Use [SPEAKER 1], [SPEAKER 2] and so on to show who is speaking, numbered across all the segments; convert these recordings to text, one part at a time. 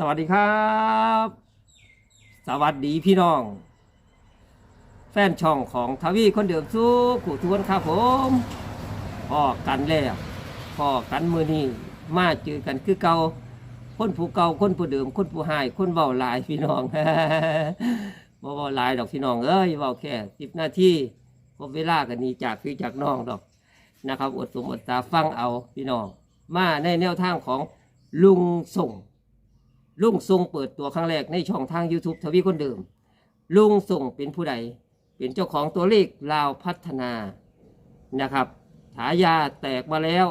[SPEAKER 1] สวัสดีครับ สวัสดีพี่น้อง แฟนช่องของทวีคนเดิมสู้กูทวนครับผมพ่อกันแล้วพ่อกันมือนี้มาเจอกันคือเก่าคนผู้เก่าคนผู้เดิมคนผู้หาย คนเบาหลายพี่น้องบ่เบาหลายดอกพี่น้องเอ้ยเบาแค่สิบนาทีพบเวลากันนี้จากพี่จากน้องดอกนะครับ อดสมอดตาฟังเอาพี่น้อง มาในแนวทางของลุงส่ง ลุงทรงเปิดตัวครั้งแรกในช่องทาง YouTube ทวีคนเดิม ลุงส่งเป็นผู้ใด เป็นเจ้าของตัวเลขลาวพัฒนานะครับฉายาแตกมาแล้ว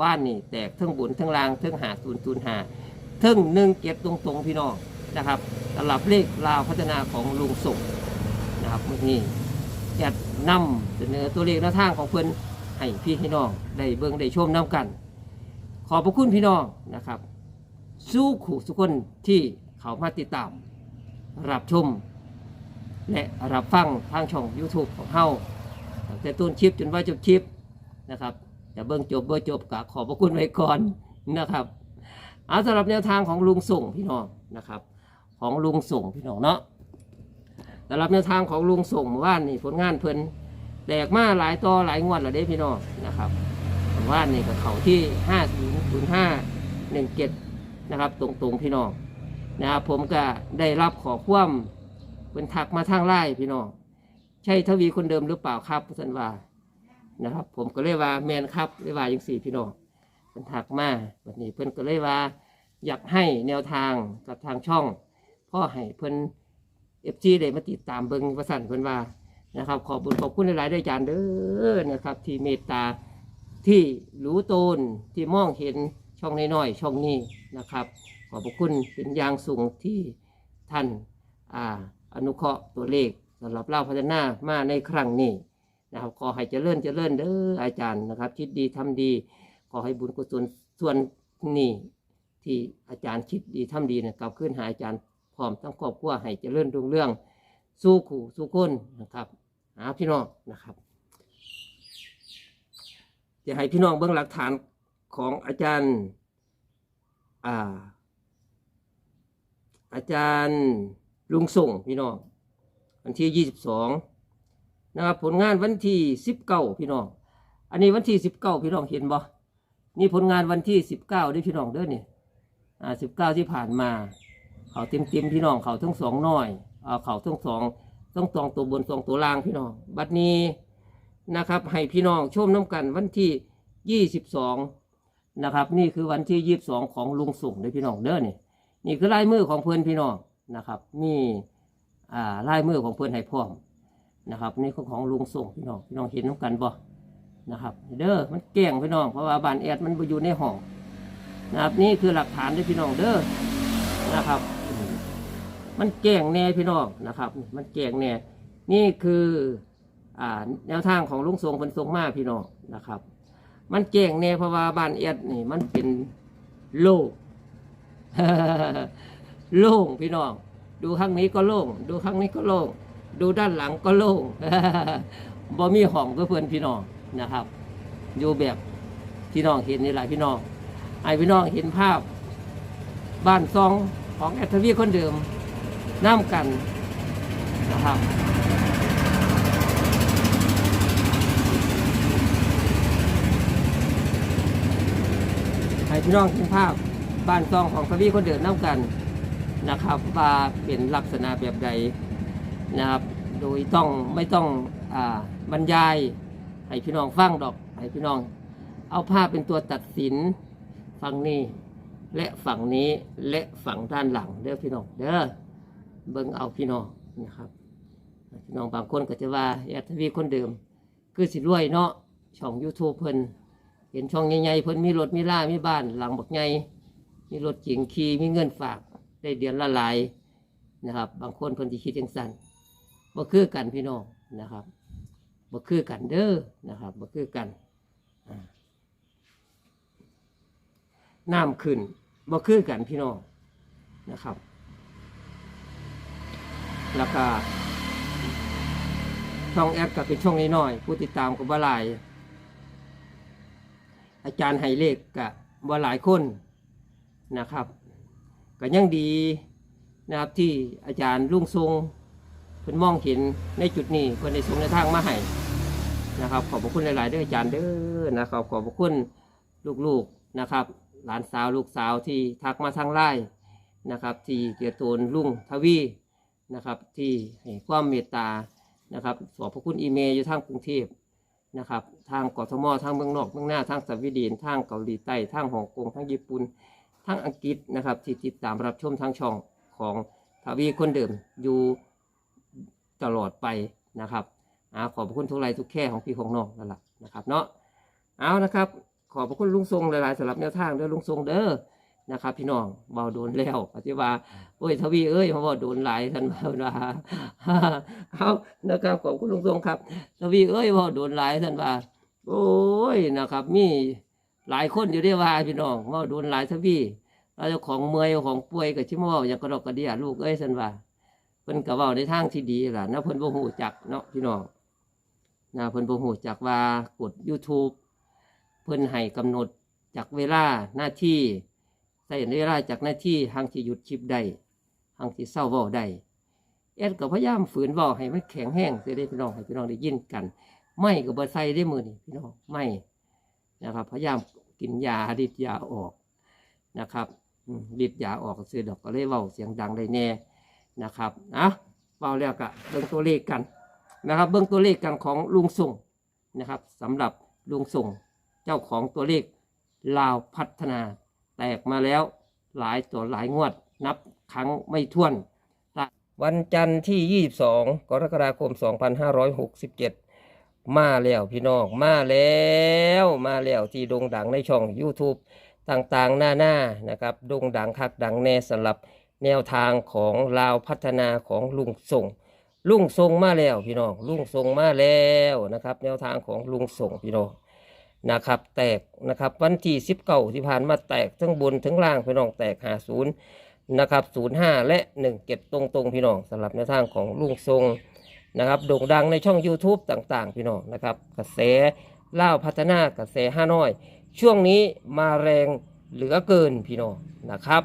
[SPEAKER 1] ว่านนี่แตกทั้งบุญทั้งลางทั้งหาศูนย์ศูนย์หาทั้งหนึ่งเก็บตรงๆพี่น้องนะครับสำหรับเลขลาวพัฒนาของลุงส่งนะครับเมื่อนี้แอดนำเสนอตัวเลขแนวทางของเพื่อนให้พี่ให้น้องได้เบิ่งได้ชมน้ำกัน ขอบพระคุณพี่น้องนะครับ สู้ขู่ทุกคนที่เขามาติดตาม รับชม และรับฟังทางช่อง YouTube ของเฮาตั้งแต่ต้นคลิปจนว่าจบคลิปนะครับจะเบิ่งจบเบิ่งจบกะขอบพระคุณไว้ก่อนนะครับเอาสำหรับแนวทางของลุงส่งพี่น้องนะครับ ของลุงส่งพี่น้องเนาะสำหรับแนวทางของลุงส่งเมื่อว่านนี่ผลงานเพิ่นแตกมาหลายต่อหลายงวดแล้วเด้พี่น้องนะครับเมื่อว่านนี่กับเขาที่5005 17นย์ห้าหนึ่งเจ็ด นะครับ ตรงๆพี่น้องนะครับผมก็ได้รับขอความเป็นทักมาทางไล่พี่น้องใช่ทวีคนเดิมหรือเปล่าครับสันว่านะครับ ผมก็เลยว่าแมนครับเลยว่าอย่างสี่พี่น้องเป็นทักมาวันนี้เพิ่นก็เลยว่า อยากให้แนวทางกับทางช่องพ่อให้เพิ่นเอฟซีได้มาติดตามเบิงประสันเพิ่นว่านะครับ ขอบุญขอบคุณหลายๆด้วยจานเด้อนะครับ ที่เมตตาที่รู้ตนที่มองเห็น ช่องน้อยๆช่องนี้นะครับ ขอบพระคุณเป็นอย่างสูงที่ท่านอ่าอนุเคราะห์ตัวเลขสำหรับเล่าพัฒนามาในครั้งนี้นะครับขอให้เจริญเจริญเด้ออาจารย์นะครับ คิดดีทำดี ขอให้บุญกุศลส่วนนี้ที่อาจารย์คิดดีทำดีนี่ยกลับขึ้นหาอาจารย์พร้อมทั้งครอบครัวให้เจริญรุ่งเรื่อง สู้ขู่สู้คนนะครับหาพี่น้องนะครับจะให้พี่น้องเบื้องหลักฐาน ของอาจารย์อ่าอาจารย์ลุงส่งพี่น้องวันที่ยี่สิบสองนะครับผลงานวันที่สิบเก้าพี่น้องอันนี้วันที่สิบเก้าพี่น้องเห็นบ่นี่ผลงานวันที่สิบเก้าด้วยพี่น้องเด้อนี่อ่าสิบเก้าที่ผ่านมา เขาเต็มเต็มพี่น้องเขาทั้งสองน่อยเอาเขาทั้งสองต้องสองตัวบนสองตัวล่างพี่น้องบัดนี้นะครับ ให้พี่น้องชมน้ำกันวันที่ยี่สิบสอง นะครับ นี่คือวันที่ยี่สิบสองของลุงส่งเด้พี่น้องเด้อนี่นี่คือลายมือของเพื่อนพี่น้องนะครับ มีอ่าลายมือของเพื่อนให้พร้อมนะครับ นี่คือของลุงส่งพี่น้องพี่น้องเห็นน้ำกันบ่นะครับ เด้อมันแกล้งพี่น้องเพราะว่าบานแอดมันไปอยู่ในห้องนะครับ นี่คือหลักฐานเด้อพี่น้องเด้อนะครับ มันแกล้งแน่พี่น้องนะครับ มันแกล้งแน่นี่คืออ่าแนวทางของลุงทรงเป็นทรงมาพี่น้องนะครับ มันแกล้งแน่เพราะว่าบ้านแอดนี่ มันเป็นโลกโล่งพี่น้อง ดูข้างนี้ก็โล่ง ดูข้างนี้ก็โล่ง ดูด้านหลังก็โล่งบ่มีห้องเพื่อเพื่อนพี่น้องนะครับ อยู่แบบพี่น้องเห็นนี่แหละพี่น้อง ไอพี่น้องเห็นภาพ บ้านซองของแอทวีคนเดิมน้ำกันนะครับ ให้พี่น้องเห็นภาพบ้านซองของทวีคนเดินน้ำกันนะครับว่าเป็นลักษณะแบบใดนะครับ โดยต้องไม่ต้องอ่าบรรยายให้พี่น้องฟังดอกให้พี่น้อง เอาภาพเป็นตัวตัดสินฝั่งนี้ และฝั่งนี้และฝั่งด้านหลังเด้อพี่น้องเด้อเบิ่งเอาพี่น้องนะครับพี่น้องบางคนก็จะว่าแอดทวีคนเดิม คือสิรวยเนาะช่อง YouTube เพิ่น เห็นช่องใหญ่ๆเพิ่นมีรถมีล่ามีบ้านหลังบักใหญ่มีรถเก๋งขี่มีเงินฝากได้เดือนละหลายนะครับ บางคนเพิ่นสิคิดจังซั่นบ่คือกันพี่น้องนะครับบ่คือกันเด้อนะครับบ่คือกันน้ำขึ้นบ่คือกันพี่น้องนะครับ แล้วก็ช่องแอปก็เป็นช่องน้อยๆผู้ติดตามก็บ่หลาย อาจารย์ให้เลขกับบ่หลายคนนะครับก็ยังดีนะครับที่อาจารย์ลุงทรงเพิ่นมองเห็นในจุดนี้เพิ่นได้ส่งในทางมาให้นะครับ ขอบพระคุณหลายๆด้วยอาจารย์เด้อนะครับ ขอบพระคุณลูกๆนะครับ หลานสาวลูกสาวที่ทักมาทางไลน์นะครับ ที่เกียรติโทนลุงทวีนะครับ ที่ให้ความเมตตานะครับขอบพระคุณอีเมลอยู่ทางกรุงเทพ นะครับ ทางกทมทางเมืองนอกเมืองหน้าทางสวีเดนทางเกาหลีใต้ทางฮ่องกงทางญี่ปุ่นทางอังกฤษนะครับที่ติดตามรับชมทางช่องของทวีคนเดิมอยู่ตลอดไปนะครับอาขอบคุณทุกไลค์ทุกแค่ของพี่ของน้องนั่นแหละนะครับเนาะเอานะครับ ขอบคุณลุงทรงหลายๆสำหรับแนวทางเด้อลุงทรงเด้อ นะครับ พี่น้องเบาโดนแล้วปฏิว่าโอ้ยทวีเอ้ยเพราะว่าโดนหลายท่านว่าเอานะครับขอบคุณลุงทรงครับ ทวีเอ้ยว่าโดนหลายท่านว่าโอ้ยนะครับ มีหลายคนอยู่ได้ว่าพี่น้องว่าโดนหลายทวีเราจ้าของเมยของป่วยกับชิมว่าอย่างกระดกกระเดียลูกเอ้ยท่านว่าเพิ่นก็เว้าในทางที่ดีล่ะนะเพิ่นบ่ฮู้จักเนาะพี่น้องนะเพิ่นบ่ฮู้จักว่ากด YouTube เพิ่นให้กำหนดจากเวลาหน้าที่ ใส่เวลาจากหน้าที่ทางที่หยุดคลิปได้ทางที่เศร้าเว้าได้แอดก็พยายามฝืนบอกให้มันแข็งแห้งเสียได้พี่น้องให้พี่น้องได้ยินกัน ไม่กับบใส่ได้มือนี่พี่น้องไม่นะครับ พยายามกินยาดิดยาออกนะครับดิดยาออกเสียดอกก็เลยเบาเสียงดังได้แน่นะครับอะเบาแล้วก็เบิ่งตัวเลขกันนะครับ เบิ่งตัวเลขกันของลุงส่งนะครับสำหรับลุงส่งเจ้าของตัวเลขลาวพัฒนา แตกมาแล้วหลายตัวหลายงวดนับครั้งไม่ถ้วน วันจันทร์ที่ 22 กรกฎาคม 2567 มาแล้วพี่น้อง มาแล้วมาแล้วที่โด่งดังในช่อง YouTube ต่างๆ หน้าหน้าๆนะครับโด่งดังคักดังแน่สำหรับแนวทางของลาวพัฒนาของลุงส่งลุงทรงมาแล้วพี่น้องลุงทรงมาแล้วนะครับ แนวทางของลุงส่งพี่น้อง นะครับแตกนะครับวันที่สิบเก้าที่ผ่านมาแตกทั้งบนทั้งล่างพี่น้องแตกหาศูนย์นะครับ05และ17เก็บตรงๆพี่น้องสำหรับในทางของลุงทรงนะครับโด่งดังในช่อง YouTube ต่างๆ พี่น้องนะครับกระแสล่าพัฒนากระแสห้าน้อย ช่วงนี้มาแรงเหลือเกินพี่น้องนะครับ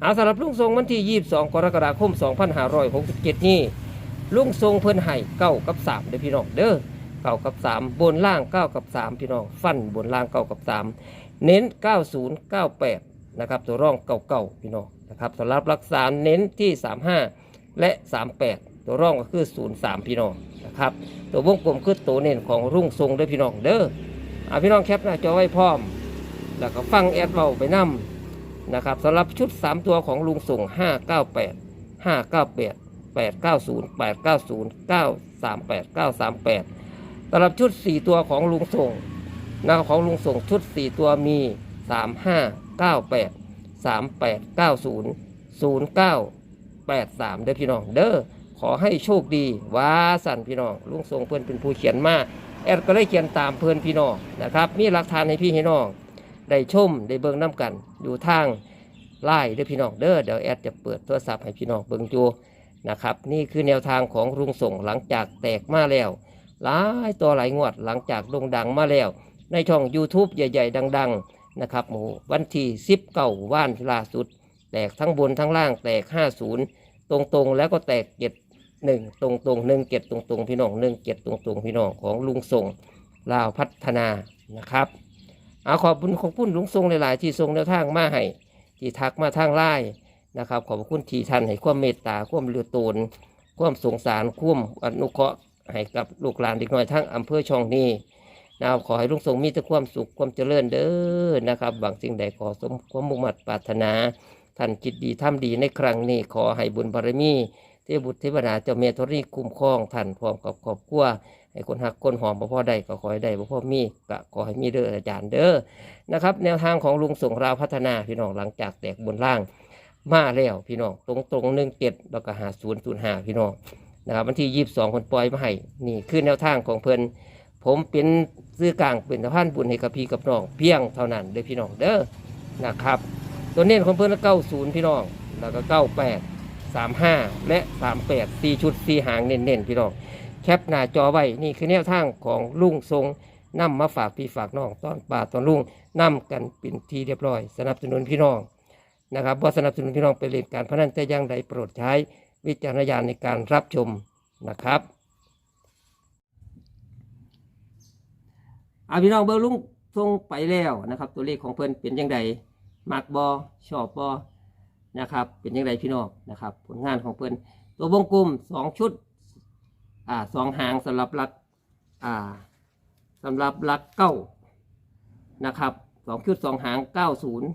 [SPEAKER 1] เอาสำหรับลุงทรงวันที่ 22 กรกฎาคม 2567 นี้ลุงทรงเพิ่นให้เก้ากับ3เด้อพี่น้องเด้อ เก้ากับ3บนล่าง9กับ3พี่น้องฟันบนล่าง9กับ3เน้น90 98นย์เก้าแปดนะครับตัวร่องเก่าๆพี่น้องนะครับสำหรับรักษาเน้นที่35และ38ตัวร่องก็คือ03พี่น้องนะครับตัววงกลมคือตัวเน้นของรุ่งทรงเด้อพี่น้องเด้ออ่าพี่น้องแคปหน้าจอไว้พร้อม แล้วก็ฟังแอดเบาไปนํนะครับสำหรับชุด 3 ตัวของลุงส่ง 598 598 890 890 938 938สำหรับชุด 4 ตัวของลุงส่งนะของลุงส่งชุด 4 ตัวมี 3598 3890 0983 เด้อพี่น้องเด้อขอให้โชคดีว้าสั่นพี่น้องลุงทรงเพื่อนเป็นผู้เขียนมาแอดก็ได้เขียนตามเพื่อนพี่น้องนะครับ มีหลักฐานให้พี่ให้น้องได้ชมได้เบิ่งน้ำกัน อยู่ทางไล่เด้อพี่น้องเด้อเดี๋ยวแอดจะเปิดโทรศัพท์ให้พี่น้องเบิ่งดูนะครับ นี่คือแนวทางของลุงส่งหลังจากแตกมาแล้ว หลายตัวหลายงวดหลังจากโด่งดังมาแล้ว ในช่อง YouTube ใหญ่ ๆ ดัง ๆ นะครับโอ้โหวันที่สิบเก้าว่านล่าสุด แตกทั้งบนทั้งล่างแตก 50 ตรงๆ แล้วก็แตกเจ็ดหนึ่งตรงๆหนึ่งเจ็ดตรงๆพี่น้องหนึ่งเจ็ดตรงๆพี่น้องของลุงส่งลาวพัฒนานะครับเอาขอบคุณของพุ่นลุงทรงหลาย ๆ ที่ทรงแนวทางมาให้ที่ทักมาทางไล่นะครับ ขอบคุณที่ท่านให้ความเมตตาความเลือโตนความสงสารความอนุเคราะห์ ให้กับลูกหลานเด็กน้อยทั้งอำเภอช่องนี้นะครับขอให้ลุงทรงมีแต่ความสุขความเจริญเด้อนะครับบางสิ่งใดขอสมความมุ่งมั่นปรารถนา ท่านคิดดีทำดีในครั้งนี้ ขอให้บุญบารมีเทพบุตรเทวดาเจ้าเมธรีคุ้มครองท่านพร้อมกับครอบครัวให้คนหักคนหอมบ่พ่อได้ก็ขอให้ได้บ่พ่อมีก็ขอให้มีเด้ออาจารย์เด้อนะครับ แนวทางของลุงส่งราวพัฒนาพี่น้องหลังจากแตกบนล่าง มาแล้วพี่น้องตรงตรงหนึ่งเจ็ดแล้วก็หาศูนย์ศูนย์หาพี่น้อง นะครับวันที่ยี่สิบสองคนปล่อยมาให้นี่คือแนวทางของเพิ่นผมเป็นซื้อกลางเป็นสะพานบุญให้กับพี่กับน้องเพียงเท่านั้นเด้อพี่น้องเด้อนะครับ ตัวเน้นของเพิ่นเก้าศูนย์พี่น้องแล้วก็เก้าแปดสามห้าและสามแปดสี่ชุดสี่หางเน้นๆพี่น้องแคปหน้าจอไว้นี่คือแนวทางของลุงทรงนำมาฝากพี่ฝากน้องตอนป่าตอนลุงนำกันเป็นทีเรียบร้อย สนับสนุนพี่น้องนะครับบ่สนับสนุนพี่น้องไปเล่นการพนันแต่ย่างใดโปรดใช้ วิจารณญาณในการรับชมนะครับอาพี่น้องเบอร์ลุงทรงไปแล้วนะครับ ตัวเลขของเพิ่นเป็นยังไงมักบอชอบบอนะครับ เป็นยังไงพี่น้องนะครับ ผลงานของเพิ่นตัววงกลมสองชุดอ่าสองหางสำหรับหลักอ่าสำหรับหลักเก้านะครับสองชุดสองหางเก้าศูนย์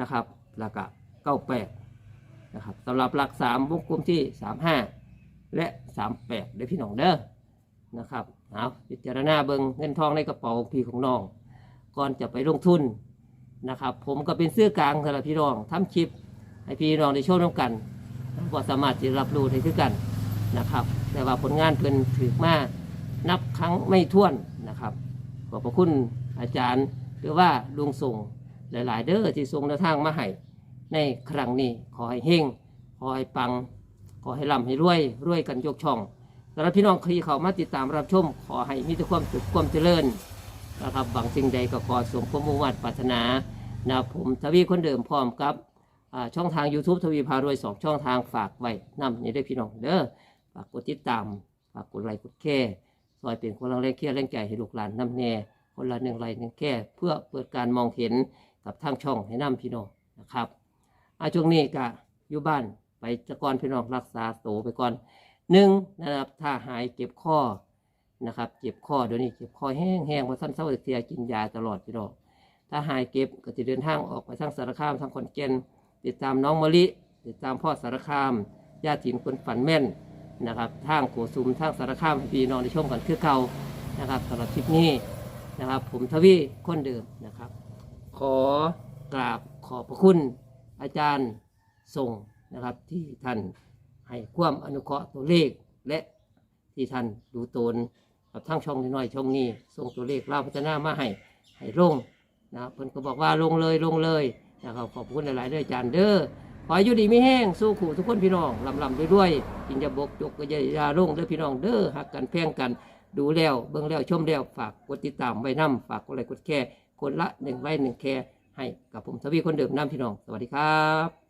[SPEAKER 1] นะครับแล้วก็เก้าแปด นะครับสำหรับหลักสามวงกลมที่สามห้าและสามแปดเด้พี่น้องเด้อนะครับเอาพิจารณาเบิงเงินทองในกระเป๋าพี่ของน้อง ก่อนจะไปลงทุนนะครับ ผมก็เป็นซื้อกลางสำหรับพี่น้องทำคลิป ให้พี่น้องได้โชว์น้ำกันก็สามารถจะรับรู้ได้คือกันนะครับ แต่ว่าผลงานเพิ่นถือมานับครั้งไม่ถ้วนนะครับขอบพระคุณอาจารย์ หรือว่าลุงส่งหลาย ๆ เด้อที่ส่งแนวทางมาให้ ในครั้งนี้ขอให้เฮงขอให้ปัง ขอให้ร่ำให้รวยรวยกันยกช่องสำหรับพี่น้องที่เขามาติดตามรับชม ขอให้มีแต่ความสุขความเจริญนะครับบางสิ่งใดก็ขอสมความมุ่งมั่นปรารถนานะผมทวีคนเดิมพร้อมกับช่องทาง YouTube ทวีพารวยสองช่องทางฝากไว้นำนี่ได้พี่น้องเด้อฝากกดติดตามฝากกดไลค์กดแค่ซอยเป็นคนละแรงเคียร์แรงใจให้ลูกหลานนำแน่คนละหนึ่งไลค์หนึ่งแค่เพื่อเปิดการมองเห็นกับทางช่องให้นำพี่น้องนะครับ อาช่วงนี้ก็อยู่บ้านไปแตะกอนพี่น้องรักษาโตไปก่อนหนึ่งนะครับถ้าหายเจ็บข้อนะครับ เจ็บข้อเดี๋ยวนี้เจ็บคอแห้งแห้งมาสั้นเศร้าเสียกินยาตลอดพี่น้องถ้าหายเก็บก็จะเดินทางออกไปทางสารคามทางขอนแก่นติดตามน้องมะลิ ติดตามพ่อสารคามญาติถิ่นคนฝันแม่นนะครับทางโกสุมทางสารคามพี่น้องได้ชมกันคือเก่านะครับสำหรับคลิปนี้นะครับ ผมทวีคนเดิมนะครับ ขอกราบขอบพระคุณ อาจารย์ส่งนะครับที่ท่านให้ความอนุเคราะห์ตัวเลขและที่ท่านดูตนกับทั้งช่องน้อยช่องนี้ส่งตัวเลขเล่าพัฒนามาให้ให้ลงนะครับเพิ่นก็บอกว่าลงเลยลงเลยนะครับขอบคุณหลายๆเด้ออาจารย์เด้อขออยู่ดีไม่แห้งสู้ขู่ทุกคนพี่น้องลำลำด้วยๆกินยาบกจกก็ยายาลงเด้อพี่น้องเด้อหักกันแพงกันดูแล้วเบิ่งแล้วชมแล้วฝากกดติดตามไว้นํฝากกดไลค์กดแชร์คนละหนึ่งไลค์หนึ่งแชร์ ให้กับผมทวีคนเดิมน้ำพี่น้อง สวัสดีครับ